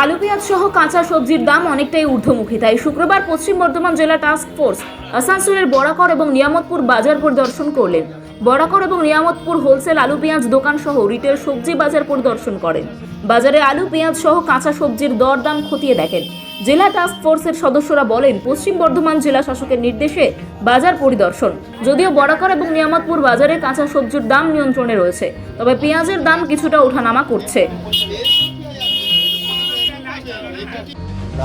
আলু, পেঁয়াজ সহ কাঁচা সবজির দাম অনেকটাই ঊর্ধ্বমুখী, তাই শুক্রবার পশ্চিম বর্ধমান জেলা টাস্ক ফোর্স আসানসোলের বরাকর এবং নিয়ামতপুর বাজার পরিদর্শন করলেন। বরাকর এবং নিয়ামতপুর হোলসেল আলু, পেঁয়াজ দোকান সহ রিটেল সবজি বাজার পরিদর্শন করেন। বাজারে আলু, পেঁয়াজ সহ কাঁচা সবজির দরদাম খতিয়ে দেখেন। জেলা টাস্ক ফোর্সের সদস্যরা বলেন, পশ্চিম বর্ধমান জেলা শাসকের নির্দেশে বাজার পরিদর্শন। যদিও বরাকর এবং নিয়ামতপুর বাজারে কাঁচা সবজির দাম নিয়ন্ত্রণে রয়েছে, তবে পেঁয়াজের দাম কিছুটা ওঠানামা করছে।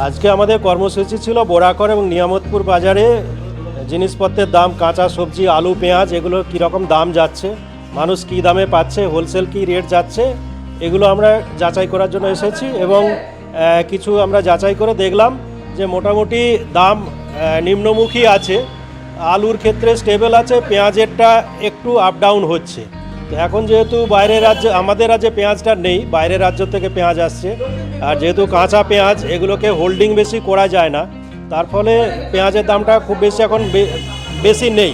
আজকে আমাদের কর্মসূচি ছিল বোরাকর এবং নিয়ামতপুর বাজারে জিনিসপত্রের দাম, কাঁচা সবজি, আলু, পেঁয়াজ, এগুলো কীরকম দাম যাচ্ছে, মানুষ কী দামে পাচ্ছে হোলসেল কী রেট যাচ্ছে এগুলো আমরা যাচাই করার জন্য এসেছি এবং কিছু আমরা যাচাই করে দেখলাম যে মোটামুটি দাম নিম্নমুখী আছে। আলুর ক্ষেত্রে স্টেবল আছে, পেঁয়াজেরটা একটু আপ ডাউন হচ্ছে। তো এখন যেহেতু বাইরের রাজ্যে, আমাদের রাজ্যে পেঁয়াজটা নেই, বাইরের রাজ্য থেকে পেঁয়াজ আসছে। আর যেহেতু কাঁচা পেঁয়াজ, এগুলোকে হোল্ডিং বেশি করা যায় না। তার ফলে পেঁয়াজের দামটা খুব বেশি এখন বেশি নেই।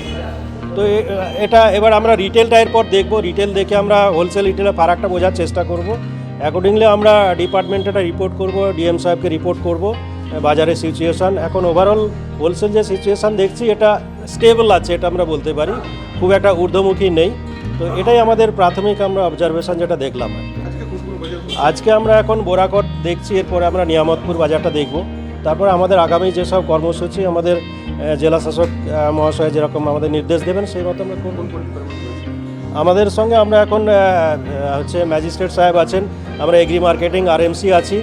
তো এটা এবার আমরা রিটেলটা এরপর দেখব। রিটেল দেখে আমরা হোলসেল রিটেলের ফারাকটা বোঝার চেষ্টা করব। অ্যাকর্ডিংলি আমরা ডিপার্টমেন্টে এটা রিপোর্ট করব ডিএম সাহেবকে রিপোর্ট করব বাজারের সিচুয়েশান এখন ওভারঅল হোলসেল যে সিচুয়েশান দেখছি এটা স্টেবল আছে এটা আমরা বলতে পারি। খুব একটা ঊর্ধ্বমুখী নেই। তো এটাই আমাদের প্রাথমিক আমরা অবজারভেশন যেটা দেখলাম। আজকে আমরা এখন বোরাকট দেখছি এরপরে আমরা নিয়ামতপুর বাজারটা দেখব। তারপরে আমাদের আগামী যেসব কর্মসূচি আমাদের জেলা শাসক মহাশয় যেরকম আমাদের নির্দেশ দেবেন সেই মতো আমরা করব। আমাদের সঙ্গে আমরা এখন হচ্ছে ম্যাজিস্ট্রেট সাহেব আছেন আমরা এগ্রি মার্কেটিং আরএমসি আছি।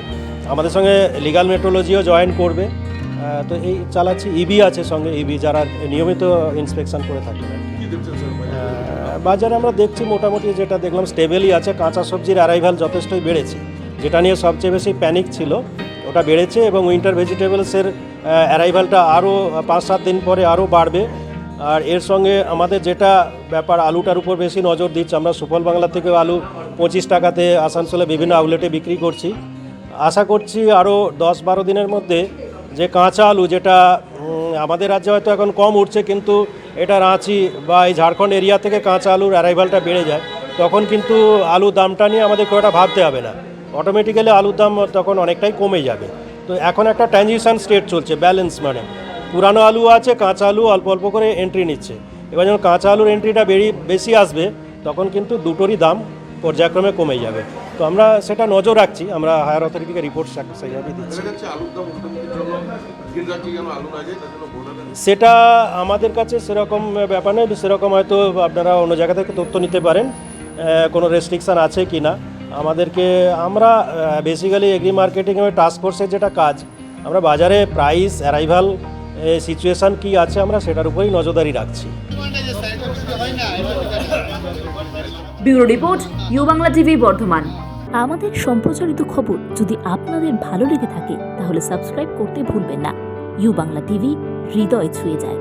আমাদের সঙ্গে লিগাল মেট্রোলজিও জয়েন করবে। তো এই চালাচ্ছি ইবি আছে সঙ্গে ইবি যারা নিয়মিত ইন্সপেকশন করে থাকেন। আর কি। আহ, বাজারে আমরা দেখছি মোটামুটি যেটা দেখলাম স্টেবেলই আছে কাঁচা সবজির অ্যারাইভাল যথেষ্টই বেড়েছে। যেটা নিয়ে সবচেয়ে বেশি প্যানিক ছিল। ওটা বেড়েছে এবং উইন্টার ভেজিটেবলসের অ্যারাইভালটা আরও পাঁচ সাত দিন পরে আরও বাড়বে। আর এর সঙ্গে আমাদের যেটা ব্যাপার, আলুটার উপর বেশি নজর দিচ্ছে, আমরা সুফল বাংলা থেকে আলু পঁচিশ টাকাতে আসানসোলে বিভিন্ন আউটলেটে বিক্রি করছি। আশা করছি আরও দশ বারো দিনের মধ্যে যে কাঁচা আলু যেটা আমাদের রাজ্যে হয়তো এখন কম উঠছে, কিন্তু এটা রাঁচি বা এই ঝাড়খণ্ড এরিয়া থেকে কাঁচা আলুর অ্যারাইভালটা বেড়ে যায়, তখন কিন্তু আলুর দামটা নিয়ে আমাদের খুব একটা ভাবতে হবে না। অটোমেটিক্যালি আলুর দাম তখন অনেকটাই কমে যাবে। তো এখন একটা ট্রানজিশন স্টেট চলছে ব্যালেন্স মানে। পুরানো আলু আছে কাঁচা আলু অল্প অল্প করে এন্ট্রি নিচ্ছে। এবার যখন কাঁচা আলুর এন্ট্রিটা বেরিয়ে বেশি আসবে তখন কিন্তু দুটোরই দাম পর্যায়ক্রমে কমে যাবে। তো আমরা সেটা নজর রাখছি আমরা হায়ার অথরিটিকে রিপোর্ট দিচ্ছি। সেটা আমাদের কাছে সেরকম ব্যাপার নেই সেরকম হয়তো আপনারা অন্য জায়গা থেকে তথ্য নিতে পারেন কোনো রেস্ট্রিকশান আছে কি না আমাদেরকে আমরা বেসিক্যালি এগ্রি মার্কেটিং এবং টাস্ক ফোর্সের যেটা কাজ আমরা বাজারে প্রাইস অ্যারাইভাল সিচুয়েশান কি আছে আমরা সেটার উপরেই নজরদারি রাখছি। Bureau report U Bangla TV Bardhaman. আমাদের সম্প্রচারিত খবর যদি আপনাদের ভালো লেগে থাকে তাহলে সাবস্ক্রাইব করতে ভুলবেন না। ইউ বাংলা টিভি হৃদয় ছুঁয়ে যায়।